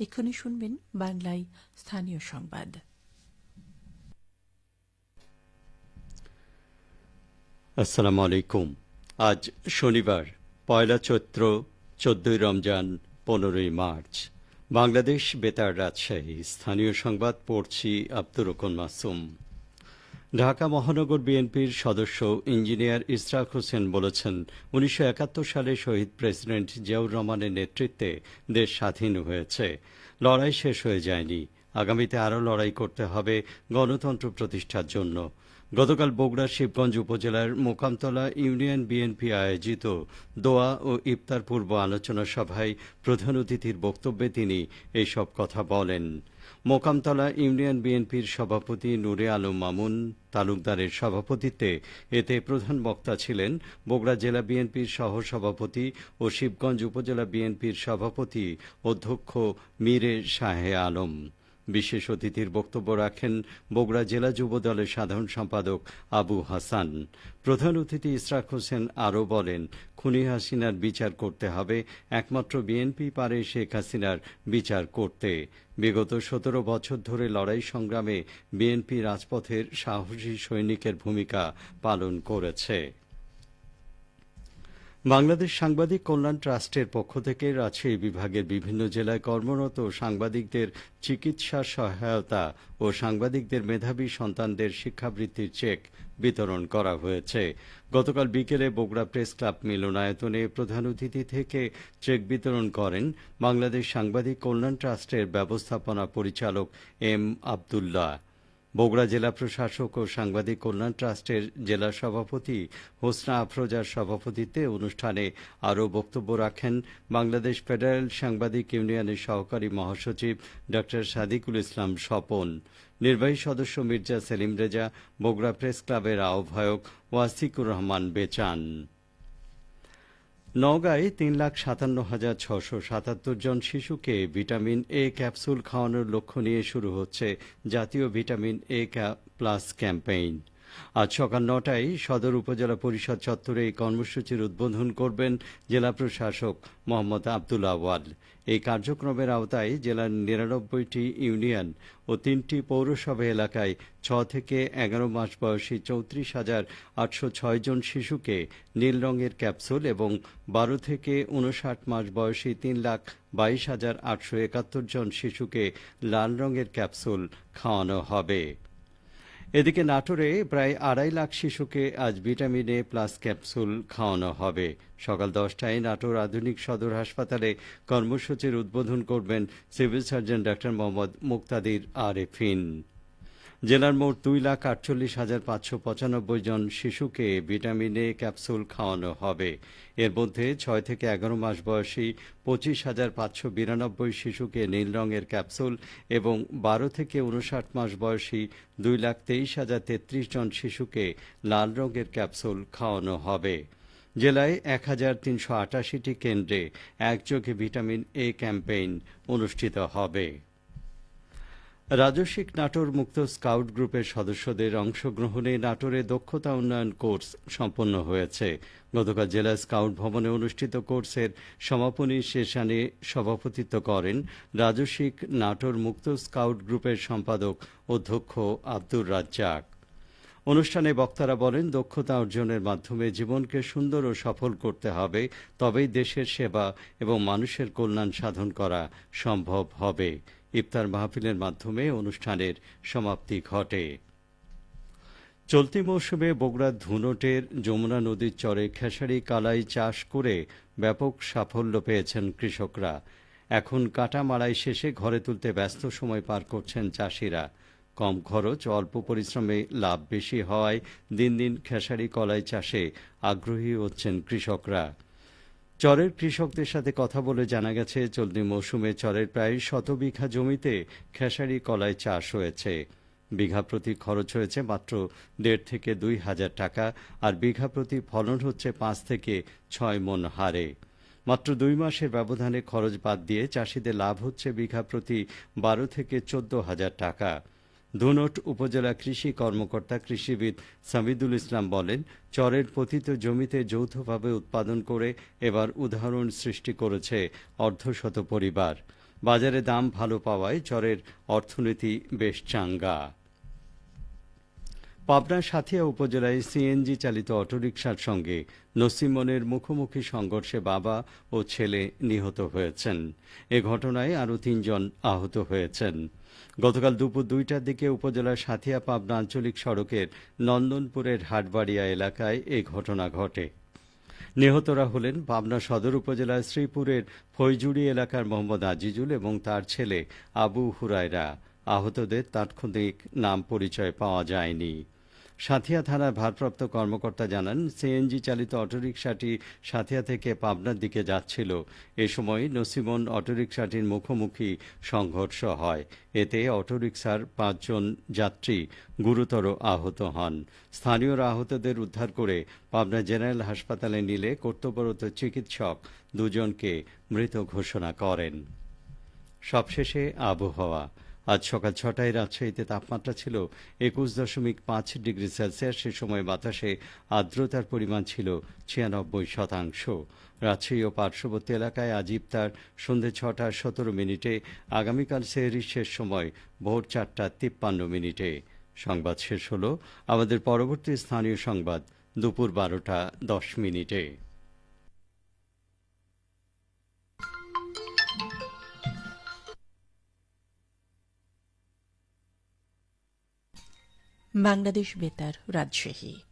এক্ষুনি শুনবেন বাংলায় স্থানীয় সংবাদ। আসসালামু আলাইকুম। আজ শনিবার, পয়লা চৈত্র, চোদ্দই রমজান, পনেরোই মার্চ। বাংলাদেশ বেতার রাজশাহী। স্থানীয় সংবাদ পড়ছি আব্দুর রকন মাসুম। ঢাকা মহানগর বিএনপির সদস্য ইঞ্জিনিয়ার ইসরাক হোসেন বলেছেন, উনিশশো একাত্তর সালে শহীদ প্রেসিডেন্ট জিয়াউর রহমানের নেতৃত্বে দেশ স্বাধীন হয়েছে। লড়াই শেষ হয়ে যায়নি। আগামীতে আরও লড়াই করতে হবে গণতন্ত্র প্রতিষ্ঠার জন্য। গতকাল বগুড়া শিবগঞ্জ উপজেলার মোকামতলা ইউনিয়ন বিএনপি আয়োজিত দোয়া ও ইফতার পূর্ব আলোচনা সভায় প্রধান অতিথির বক্তব্যে তিনি এইসব কথা বলেন। মোকামতলা ইউনিয়ন বিএনপির সভাপতি নুরে আলম মামুন তালুকদারের সভাপতিত্বে এতে প্রধান বক্তা ছিলেন বগুড়া জেলা বিএনপির সহ সভাপতি ও শিবগঞ্জ উপজেলা বিএনপির সভাপতি অধ্যক্ষ মীরে শাহে আলম। বিশেষ অতিথির বক্তব্য রাখেন বগুড়া জেলা যুব দলের সাধারণ সম্পাদক আবু হাসান। প্রধান অতিথি ইসরাক হোসেন আরও বলেন, খুনি হাসিনার বিচার করতে হবে, একমাত্র বিএনপি পারে শেখ হাসিনার বিচার করতে। বিগত সতেরো বছর ধরে লড়াই সংগ্রামে বিএনপি রাজপথের সাহসী সৈনিকের ভূমিকা পালন করেছে। বাংলাদেশ সাংবাদিক কল্যাণ ট্রাস্টের পক্ষ থেকে রাজশাহী বিভাগের বিভিন্ন জেলায় কর্মরত সাংবাদিকদের চিকিৎসা সহায়তা ও সাংবাদিকদের মেধাবী সন্তানদের শিক্ষাবৃত্তির চেক বিতরণ করা হয়েছে। গতকাল বিকেলে বগুড়া প্রেস ক্লাব মিলনায়তনে প্রধান অতিথি থেকে চেক বিতরণ করেন বাংলাদেশ সাংবাদিক কল্যাণ ট্রাস্টের ব্যবস্থাপনা পরিচালক এম আবদুল্লাহ। বগুড়া জেলা প্রশাসক ও সাংবাদিক কল্যাণ ট্রাস্টের জেলা সভাপতি হোসনা আফরোজার সভাপতিত্বে অনুষ্ঠানে আরও বক্তব্য রাখেন বাংলাদেশ ফেডারেল সাংবাদিক ইউনিয়নের সহকারী মহাসচিব ড সাদিকুল ইসলাম স্বপন, নির্বাহী সদস্য মির্জা সেলিম রেজা, বগুড়া প্রেস ক্লাবের আহ্বায়ক ওয়াসিকুর রহমান বেচান। নওগাঁয় তিন লাখ সাতান্ন হাজার ছশো সাতাত্তর জন শিশুকে ভিটামিন এ ক্যাপসুল খাওয়ানোর লক্ষ্য নিয়ে শুরু হচ্ছে জাতীয় ভিটামিন এ প্লাস ক্যাম্পেইন। আজ সকাল নটায় সদর উপজেলা পরিষদ চত্বরে এই কর্মসূচির উদ্বোধন করবেন জেলা প্রশাসক মোহাম্মদ আব্দুল আওয়াল এই কার্যক্রমের আওতায় জেলার নিরানব্বইটি ইউনিয়ন ও তিনটি পৌরসভা এলাকায় ছ থেকে এগারো মাস বয়সী চৌত্রিশ হাজার আটশো ছয় জন শিশুকে নীল রঙের ক্যাপসুল এবং বারো থেকে উনষাট মাস বয়সী তিন লাখ বাইশ হাজার আটশো একাত্তর জন শিশুকে লাল রঙের ক্যাপসুল খাওয়ানো হবে। এদিকে নাটোরে প্রায় আড়াই লাখ শিশুকে আজ ভিটামিন এ প্লাস ক্যাপসুল খাওয়ানো হবে। সকাল দশটায় নাটোর আধুনিক সদর হাসপাতালে কর্মসূচির উদ্বোধন করবেন civil surgeon doctor Mohammad Muktadir Arefin. জেলার মোট দুই লাখ আটচল্লিশ হাজার পাঁচশো পঁচানব্বই জন শিশুকে ভিটামিন এ ক্যাপসুল খাওয়ানো হবে। এর মধ্যে ছয় থেকে এগারো মাস বয়সী পঁচিশ হাজার পাঁচশো বিরানব্বই শিশুকে নীল রঙের ক্যাপসুল এবং বারো থেকে উনষাট মাস বয়সী দুই লাখ তেইশ হাজার তেত্রিশ জন শিশুকে লাল রঙের ক্যাপসুল খাওয়ানো হবে। জেলায় এক হাজার তিনশো আটাশিটি কেন্দ্রে একযোগে ভিটামিন এ ক্যাম্পেইন অনুষ্ঠিত হবে। রাজস্বিক নাটোর মুক্ত স্কাউট গ্রুপের সদস্যদের অংশগ্রহণে নাটোরে দক্ষতা উন্নয়ন কোর্স সম্পন্ন হয়েছে। গতকাল জেলা স্কাউট ভবনে অনুষ্ঠিত কোর্সের সমাপনী সেশনে সভাপতিত্ব করেন রাজস্বিক নাটোর মুক্ত স্কাউট গ্রুপের সম্পাদক অধ্যক্ষ আব্দুর রাজ্জাক। অনুষ্ঠানে বক্তারা বলেন, দক্ষতা অর্জনের মাধ্যমে জীবনকে সুন্দর ও সফল করতে হবে, তবেই দেশের সেবা এবং মানুষের কল্যাণ সাধন করা সম্ভব হবে। ইফতার মাহফিলের মাধ্যমে অনুষ্ঠানের সমাপ্তি ঘটে। চলতি মৌসুমে বগুড়ার ধুনটের যমুনা নদীর চরে খেসারি কালাই চাষ করে ব্যাপক সাফল্য পেয়েছেন কৃষকরা। এখন কাটা মাড়াই শেষে ঘরে তুলতে ব্যস্ত সময় পার করছেন চাষিরা। কম খরচ, অল্প পরিশ্রমে লাভ বেশি হওয়ায় দিন দিন খেসারি কলাই চাষে আগ্রহী হচ্ছেন কৃষকরা। চরের কৃষকদের সাথে কথা বলে জানা গেছে, চলতি মৌসুমে চরের প্রায় শত বিঘা জমিতে খেসারি, কলাই চাষ হয়েছে। বিঘা প্রতি খরচ হয়েছে মাত্র দেড় থেকে দুই হাজার টাকা, আর বিঘা প্রতি ফলন হচ্ছে পাঁচ থেকে ছয় মন হারে। মাত্র দুই মাসের ব্যবধানে খরচ বাদ দিয়ে চাষিদের লাভ হচ্ছে বিঘা প্রতি বারো থেকে চোদ্দ হাজার টাকা। ধুনট উপজেলা কৃষি কর্মকর্তা কৃষিবিদ সামিদুল ইসলাম বলেন, চরের পতিত জমিতে যৌথভাবে উৎপাদন করে এবার উদাহরণ সৃষ্টি করেছে অর্ধশত পরিবার। বাজারে দাম ভালো পাওয়ায় চরের অর্থনীতি বেশ চাঙ্গা। পাবনার সাথিয়া উপজেলায় সিএনজি চালিত অটোরিকশার সঙ্গে নসিমনের মুখোমুখি সংঘর্ষে বাবা ও ছেলে নিহত হয়েছেন। এ ঘটনায় আরও তিনজন আহত হয়েছেন। গতকাল দুপুর দুইটার দিকে উপজেলার সাথিয়া পাবনা আঞ্চলিক সড়কের নন্দনপুরের হাটবাড়িয়া এলাকায় এ ঘটনা ঘটে। নিহতরা হলেন পাবনা সদর উপজেলার শ্রীপুরের ফৈজুড়ি এলাকার মোহাম্মদ আজিজুল এবং তার ছেলে আবু হুরায়রা। আহতদের তাৎক্ষণিক নাম পরিচয় পাওয়া যায়নি। সাথিয়া থানার ভারপ্রাপ্ত কর্মকর্তা জানান, সিএনজি চালিত অটোরিকশাটি সাথিয়া থেকে পাবনার দিকে যাচ্ছিল। এ সময় নসিমন অটোরিকশাটির মুখোমুখি সংঘর্ষ হয়। এতে অটোরিকশার পাঁচজন যাত্রী গুরুতর আহত হন। স্থানীয়রা আহতদের উদ্ধার করে পাবনা জেনারেল হাসপাতালে নিলে কর্তব্যরত চিকিৎসক দুজনকে মৃত ঘোষণা করেন। সবশেষে আবহাওয়া। আজ সকাল ছটায় রাজশাহীতে তাপমাত্রা ছিল একুশ দশমিক পাঁচ ডিগ্রি সেলসিয়াস। সে সময় বাতাসে আর্দ্রতার পরিমাণ ছিল ছিয়ানব্বই শতাংশ। রাজশাহী ও পার্শ্ববর্তী এলাকায় আজ ইফতার সন্ধে ছটা সতেরো মিনিটে, আগামীকাল সেহরির শেষ সময় ভোর চারটা তিপ্পান্ন মিনিটে। সংবাদ শেষ হল। আমাদের পরবর্তী স্থানীয় সংবাদ দুপুর বারোটা দশ মিনিটে। বাংলাদেশ বেতার রাজশাহী।